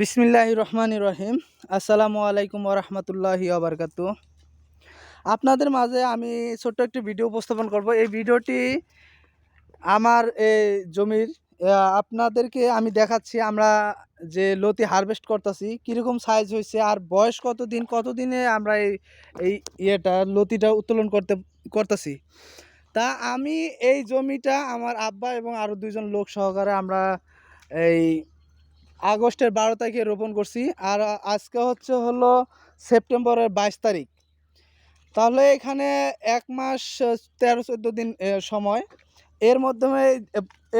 বিসমিল্লাহ রহমান রহিম। আসসালামু আলাইকুম ওরহমতুল্লাহি আবরকাতু আপনাদের মাঝে আমি ছোট্ট একটি ভিডিও উপস্থাপন করব। এই ভিডিওটি আমার এই জমির আপনাদেরকে আমি দেখাচ্ছি, আমরা যে লতি হারভেস্ট করতেছি, কীরকম সাইজ হয়েছে আর বয়স কত দিন কত দিনে আমরা এই এই ইয়েটা, লতিটা উত্তোলন করতে, করতেছি। তা আমি এই জমিটা আমার আব্বা এবং আরও দুইজন লোক সহকারে আমরা এই আগস্টের বারো তারিখে রোপণ করছি আর আজকে হচ্ছে হলো সেপ্টেম্বরের বাইশ তারিখ। তাহলে এখানে এক মাস তেরো, চোদ্দ দিন সময়। এর মাধ্যমে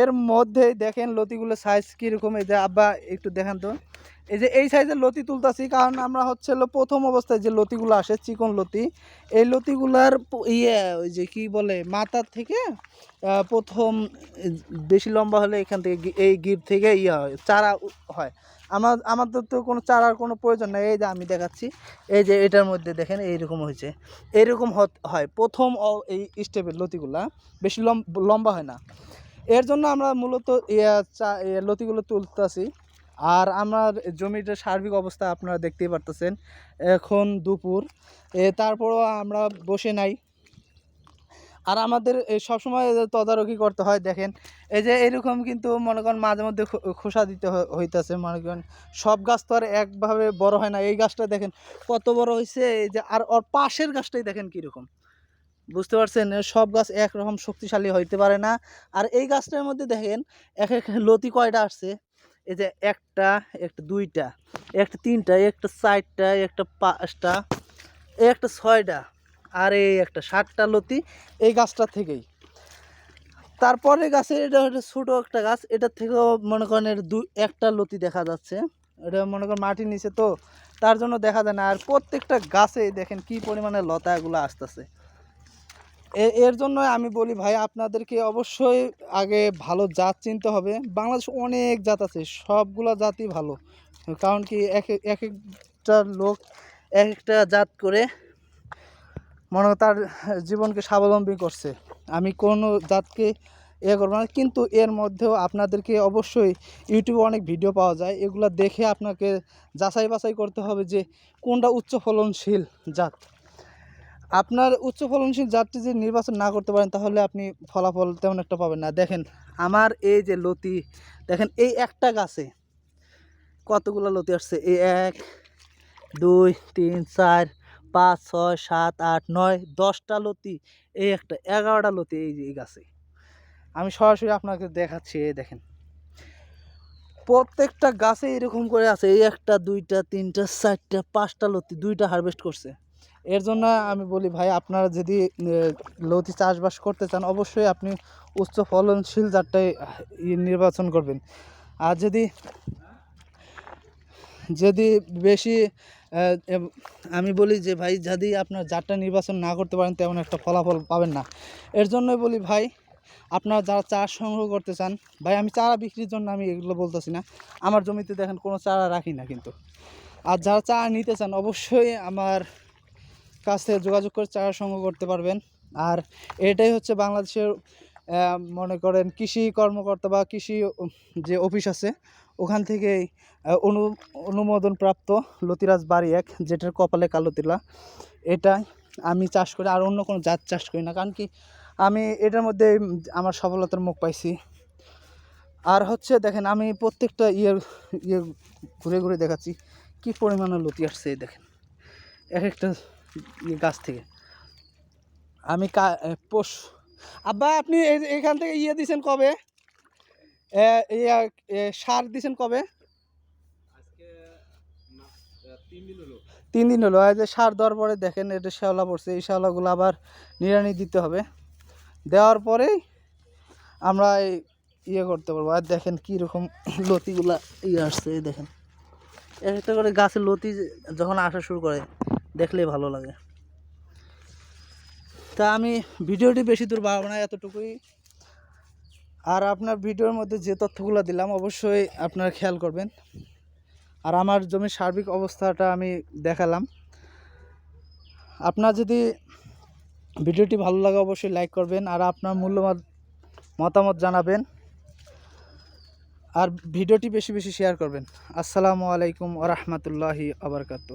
এর মধ্যেই দেখেন লতিগুলো সাইজ কীরকম, এই যে আব্বা একটু দেখান তো। এই যে এই সাইজের লতি তুলতাছি, কারণ আমরা হচ্ছে প্রথম অবস্থায় যে লতিগুলো আসে, চিকন লতি, এই লতিগুলার ইয়ে ওই যে কি বলে, মাথার থেকে প্রথম বেশি লম্বা হলে এখান থেকে এই গির থেকে ইয়ে হয়, চারা হয়। আমার আমাদের তো কোনো চারার কোনো প্রয়োজন নেই। এই যে আমি দেখাচ্ছি, এই যে এটার মধ্যে দেখেন এইরকম হয়েছে। এইরকম হয়। প্রথম এই স্টেপের লতিগুলা বেশি লম- লম্বা হয় না। এর জন্য আমরা মূলত লতিগুলো তুলতেছি। আর আমার জমিটার সার্বিক অবস্থা আপনারা দেখতেই পারতেছেন, এখন দুপুর। তারপরও আমরা বসে নাই। আর আমাদের সবসময় তদারকি করতে হয়, দেখেন। এই যে এরকম কিন্তু মনে করেন মাঝে মধ্যে খোসা দিতে হইতেছে, মনে করেন। সব গাছ তো আর একভাবে বড় হয় না। এই গাছটা দেখেন কত বড় হয়েছে এই যে, আর ওর পাশের গাছটাই দেখেন কীরকম। বুঝতে পারছেন? সব গাছ একরকম শক্তিশালী হইতে পারে না। আর এই গাছটার মধ্যে দেখেন, এক এক লতি কয়টা আসছে? এই যে একটা একটা দুইটা, একটা তিনটা, একটা চারটা, একটা পাঁচটা, একটা ছয়টা, আর এই একটা ষাটটা লতি এই গাছটা থেকেই। তারপরে গাছের এটা হচ্ছে ছোটো একটা গাছ, এটার থেকেও মনে করেন এর দু, একটা লতি দেখা যাচ্ছে। এটা মনে করেন মাটির নিচে তো, তার জন্য দেখা যায় না। আর প্রত্যেকটা গাছে দেখেন কি পরিমাণে লতাগুলো আসতেছে। এর জন্য আমি বলি ভাই, আপনাদেরকে অবশ্যই আগে ভালো জাত চিনতে হবে। বাংলাদেশে অনেক জাত আছে, সবগুলা জাতই ভালো। কারণ কি, এক, এক- এক একটা লোক এক একটা জাত করে মনে তার জীবনকে স্বাবলম্বী করছে। আমি কোনো জাতকে এ করব না, কিন্তু এর মধ্যেও আপনাদেরকে অবশ্যই ইউটিউবে অনেক ভিডিও পাওয়া যায়। এগুলো দেখে আপনাকে যাচাই বাছাই করতে হবে যে কোনটা উচ্চ ফলনশীল জাত। আপনার উচ্চ ফলনশীল জাতটি যদি নির্বাচন না করতে পারেন, তাহলে আপনি ফলাফল তেমন একটা পাবেন না। দেখেন, আমার এই যে লতি, দেখেন, এই একটা গাছে কতগুলো লতি আসছে? এই এক, দুই, তিন, চার, পাঁচ, ছয়, সাত, আট, নয়, দশটা লতি, এই একটা, এগারোটা লতি এই যে, এই গাছে। আমি সরাসরি আপনাকে দেখাচ্ছি, এই দেখেন। প্রত্যেকটা গাছে এরকম করে আছে, এই একটা, দুইটা, তিনটা, চারটা, পাঁচটা লতি, দুইটা হারভেস্ট করছে। এর জন্য আমি বলি, ভাই, আপনারা যদি লতি চাষবাস করতে চান, অবশ্যই আপনি উচ্চ ফলনশীল জাতটাই নির্বাচন করবেন। আর যদি যদি বেশি আমি বলি যে, ভাই, যদি আপনার জাতটা নির্বাচন না করতে পারেন, তেমন একটা ফলাফল পাবেন না। এর জন্যই বলি, ভাই, আপনারা যারা চারা সংগ্রহ করতে চান, ভাই, আমি চারা বিক্রির জন্য আমি এগুলো বলতেছি না। আমার জমিতে দেখেন কোনো চারা রাখি না কিন্তু। আর যারা চারা নিতে চান, অবশ্যই আমার কাছ যোগাযোগ করে চারা সংগ্রহ করতে পারবেন। আর এটাই হচ্ছে বাংলাদেশের মনে করেন কৃষি কর্মকর্তা বা কৃষি যে অফিস আছে, ওখান থেকে অনু অনুমোদন প্রাপ্ত লতিরাজ বাড়ি এক, যেটার কপালে কালো তিলা। এটা আমি চাষ করি, আর অন্য কোনো জাত চাষ করি না, কারণ কি আমি এটার মধ্যে আমার সফলতার মুখ পাইছি। আর হচ্ছে দেখেন, আমি প্রত্যেকটা ইয়ে ইয়ে ঘুরে ঘুরে দেখাচ্ছি, কি পরিমাণে লতি আসছে দেখেন। এক একটা গাছ থেকে। আমি কা পোষ। আব্বা আপনি এখান থেকে ইয়ে দিছেন কবে? সার দিছেন কবে? তিন দিন হলো। এই যে সার দেওয়ার পরে দেখেন এটা শ্যাওলা পড়ছে। এই শ্যাওলাগুলো আবার নিড়ানি দিতে হবে। দেওয়ার পরেই আমরা এই ইয়ে করতে পারব। আর দেখেন কীরকম লতিগুলা ইয়ে আসছে দেখেন। এক একটা করে গাছের লতি যখন আসা শুরু করে দেখলেই ভালো লাগে। তা আমি ভিডিওটি বেশি দূর বাড়াবো না, এতটুকুই। আর আপনার ভিডিওর মধ্যে যে তথ্যগুলো দিলাম, অবশ্যই আপনার খেয়াল করবেন। আর আমার জমির সার্বিক অবস্থাটা আমি দেখালাম। আপনার যদি ভিডিওটি ভালো লাগে, অবশ্যই লাইক করবেন আর আপনার মূল্যবান মতামত জানাবেন। আর ভিডিওটি বেশি বেশি শেয়ার করবেন। আসসালামু আলাইকুম ওরহমতুল্লাহি আবরকাতু